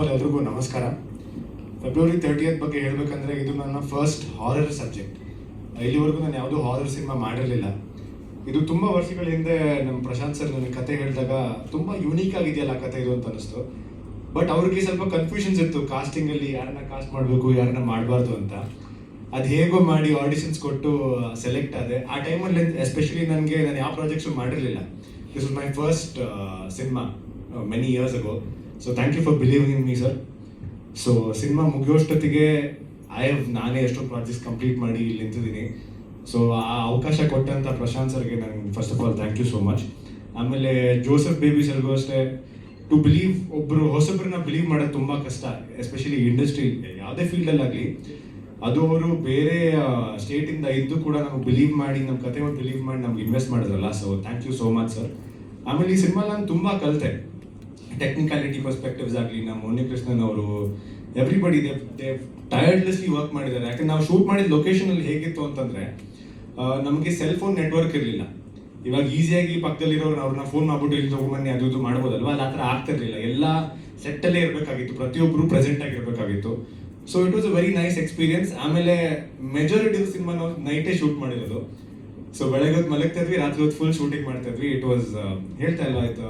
ಎಲ್ರಿಗೂ ನಮಸ್ಕಾರ. February thirtieth ಬಗ್ಗೆ ಹೇಳ್ಬೇಕಂದ್ರೆ ಇದು ನನ್ನ ಫಸ್ಟ್ ಹಾರರ್ ಸಬ್ಜೆಕ್ಟ್ ಇಲ್ಲಿವರೆಗೂ ನಾನು ಯಾವುದೂ ಹಾರರ್ ಸಿನಿಮಾ ಮಾಡಿರಲಿಲ್ಲ. ಇದು ತುಂಬ ವರ್ಷಗಳ ಹಿಂದೆ ನಮ್ಮ ಪ್ರಶಾಂತ್ ಸರ್ ನನಗೆ ಕತೆ ಹೇಳಿದಾಗ ತುಂಬ ಯುನೀಕ್ ಆಗಿದೆಯಲ್ಲ ಕತೆ ಇದು ಅಂತ ಅನಿಸ್ತು ಬಟ್ ಅವ್ರಿಗೆ ಸ್ವಲ್ಪ ಕನ್ಫ್ಯೂಷನ್ಸ್ ಇತ್ತು. ಕಾಸ್ಟಿಂಗಲ್ಲಿ ಯಾರನ್ನ ಕಾಸ್ಟ್ ಮಾಡಬೇಕು, ಯಾರನ್ನ ಮಾಡಬಾರ್ದು ಅಂತ. ಅದು ಹೇಗೋ ಮಾಡಿ ಆಡಿಷನ್ಸ್ ಕೊಟ್ಟು ಸೆಲೆಕ್ಟ್ ಆದೆ. ಆ ಟೈಮಲ್ಲಿ ಎಸ್ಪೆಷಲಿ ನನಗೆ ನಾನು ಯಾವ ಪ್ರಾಜೆಕ್ಟ್ಸು ಮಾಡಿರಲಿಲ್ಲ. This is my first cinema many years ago so thank you for believing in me sir so cinema ಮುಗಿಯೋಷ್ಟೊತ್ತಿಗೆ I have ನಾನೇ ಎಷ್ಟೋ ಪ್ರಾಜೆಕ್ಟ್ಸ್ ಕಂಪ್ಲೀಟ್ ಮಾಡಿ ಇಲ್ಲಿ ನಿಂತಿದ್ದೀನಿ. ಸೊ ಆ ಅವಕಾಶ ಕೊಟ್ಟಂಥ ಪ್ರಶಾಂತ್ ಸರ್ಗೆ ನಂಗೆ first of all thank you so much ಆಮೇಲೆ ಜೋಸೆಫ್ ಬೇಬಿ ಸರ್ಗೂ ಅಷ್ಟೇ ಟು ಬಿಲೀವ್ ಒಬ್ಬರು ಹೊಸಬ್ರನ್ನ ಬಿಲೀವ್ ಮಾಡೋದು ತುಂಬ ಕಷ್ಟ ಎಸ್ಪೆಷಲಿ ಇಂಡಸ್ಟ್ರಿ ಯಾವುದೇ ಫೀಲ್ಡಲ್ಲಾಗಲಿ ಅದು ಅವರು ಬೇರೆ ಸ್ಟೇಟಿಂದ ಇದ್ದು ಕೂಡ ನಮಗೆ ಬಿಲೀವ್ ಮಾಡಿ ನಮ್ಮ ಕತೆ ಬಿಲೀವ್ ಮಾಡಿ ನಮ್ಗೆ ಇನ್ವೆಸ್ಟ್ ಮಾಡಿದ್ರಲ್ಲ so thank you so much sir ಆಮೇಲೆ ಈ ಸಿನಿಮಾ ನಾನು ತುಂಬ ಕಲಿತೆ. ಟೆಕ್ನಿಕಾಲಿಟಿ ಪರ್ಸ್ಪೆಕ್ಟಿವ್ಸ್ ಆಗಲಿ, ನಮ್ಮ ಮೋನಿ ಕೃಷ್ಣನ್ ಅವರು everybody they they tirelessly work ಮಾಡಿದ್ದಾರೆ. ಯಾಕಂದ್ರೆ ನಾವು ಶೂಟ್ ಮಾಡಿದ ಲೊಕೇಶನಲ್ಲಿ ಹೇಗಿತ್ತು ಅಂತಂದ್ರೆ ನಮಗೆ ಸೆಲ್ ಫೋನ್ ನೆಟ್ವರ್ಕ್ ಇರಲಿಲ್ಲ. ಇವಾಗ ಈಸಿಯಾಗಿ ಪಕ್ಕದಲ್ಲಿರೋರು ಅವ್ರನ್ನ ಫೋನ್ ಮಾಡ್ಬಿಟ್ಟು ಇಲ್ಲಿ ತಗೊಂಬನ್ನಿ ಅದು ಇದು ಮಾಡ್ಬೋದಲ್ವಾ? ಅಲ್ಲಿ, ಆ ಥರ ಆಗ್ತಿರ್ಲಿಲ್ಲ ಎಲ್ಲ ಸೆಟ್ಟಲ್ಲೇ ಇರಬೇಕಾಗಿತ್ತು. ಪ್ರತಿಯೊಬ್ಬರು present ಆಗಿರ್ಬೇಕಾಗಿತ್ತು. So it was a very nice experience ಆಮೇಲೆ ಮೆಜಾರಿಟಿ ಸಿನಿಮಾ ನಾವು ನೈಟೇ ಶೂಟ್ ಮಾಡಿರೋದು. ಸೊ ಬೆಳಗ್ಗೆ ಹೊತ್ತು ಮಲಗ್ತಾ ಇದ್ವಿ, ರಾತ್ರಿ ಹೊತ್ತು ಫುಲ್ ಶೂಟಿಂಗ್ ಮಾಡ್ತಾ ಇದ್ವಿ. ಇಟ್ ವಾಸ್ ಹೇಳ್ತಾ ಇಲ್ವಾ ಆಯ್ತು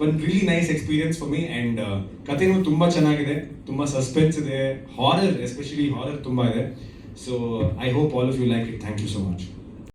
one really nice experience for me and ಕಥೆನೂ ತುಂಬಾ ಚೆನ್ನಾಗಿದೆ. ತುಂಬಾ ಸಸ್ಪೆನ್ಸ್ ಇದೆ. ಹಾರರ್ ಎಸ್ಪೆಷಲಿ ಹಾರರ್ ತುಂಬಾ ಇದೆ. So I hope all of you like it thank you so much